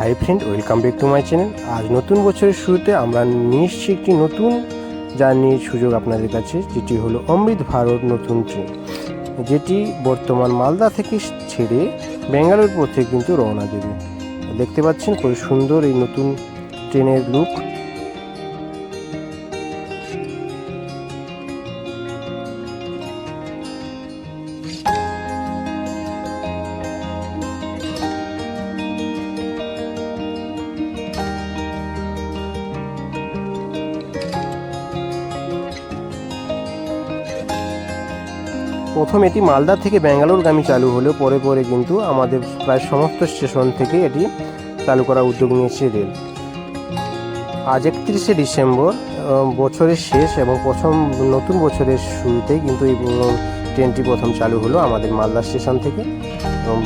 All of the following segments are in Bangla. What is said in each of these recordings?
Hi friend welcome back to my channel আজ নতুন বছরের শুরুতে আমরা নিয়ে একটি নতুন জার্নির সুযোগ আপনাদের কাছে, যেটি হলো অমৃত ভারত নতুন ট্রেন। যেটি বর্তমান মালদা থেকে ছেড়ে ব্যাঙ্গালোর পথে কিন্তু রওনা দেবে। দেখতে পাচ্ছেন খুব সুন্দর এই নতুন ট্রেনের লুক প্রথম এটি মালদা থেকে ব্যাঙ্গালোরগামী চালু হলেও পরে পরে কিন্তু আমাদের প্রায় সমস্ত স্টেশন থেকে এটি চালু করার উদ্যোগ নিয়েছে রেল। আজ একত্রিশে ডিসেম্বর বছরের শেষ এবং প্রথম নতুন বছরের শুরুতেই কিন্তু এই ট্রেনটি প্রথম চালু হলো আমাদের মালদা স্টেশন থেকে এবং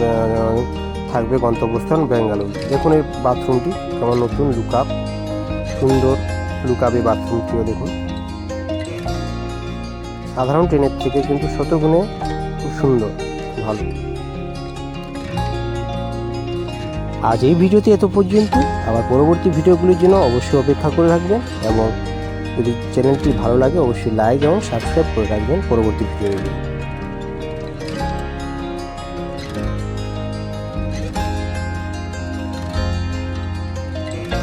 থাকবে গন্তব্যস্থান ব্যাঙ্গালোর দেখুন এই বাথরুমটি কেমন নতুন লুকআপ, সুন্দর লুকআপ এই বাথরুমটিও দেখুন। সাধারণ ট্রেনের থেকে কিন্তু শতগুণে খুব সুন্দর, ভালো। আজ এই ভিডিওতে এত পর্যন্ত। আবার পরবর্তী ভিডিওগুলির জন্য অবশ্যই অপেক্ষা করে রাখবেন এবং যদি চ্যানেলটি ভালো লাগে, অবশ্যই লাইক এবং সাবস্ক্রাইব করে রাখবেন পরবর্তী ভিডিওগুলি।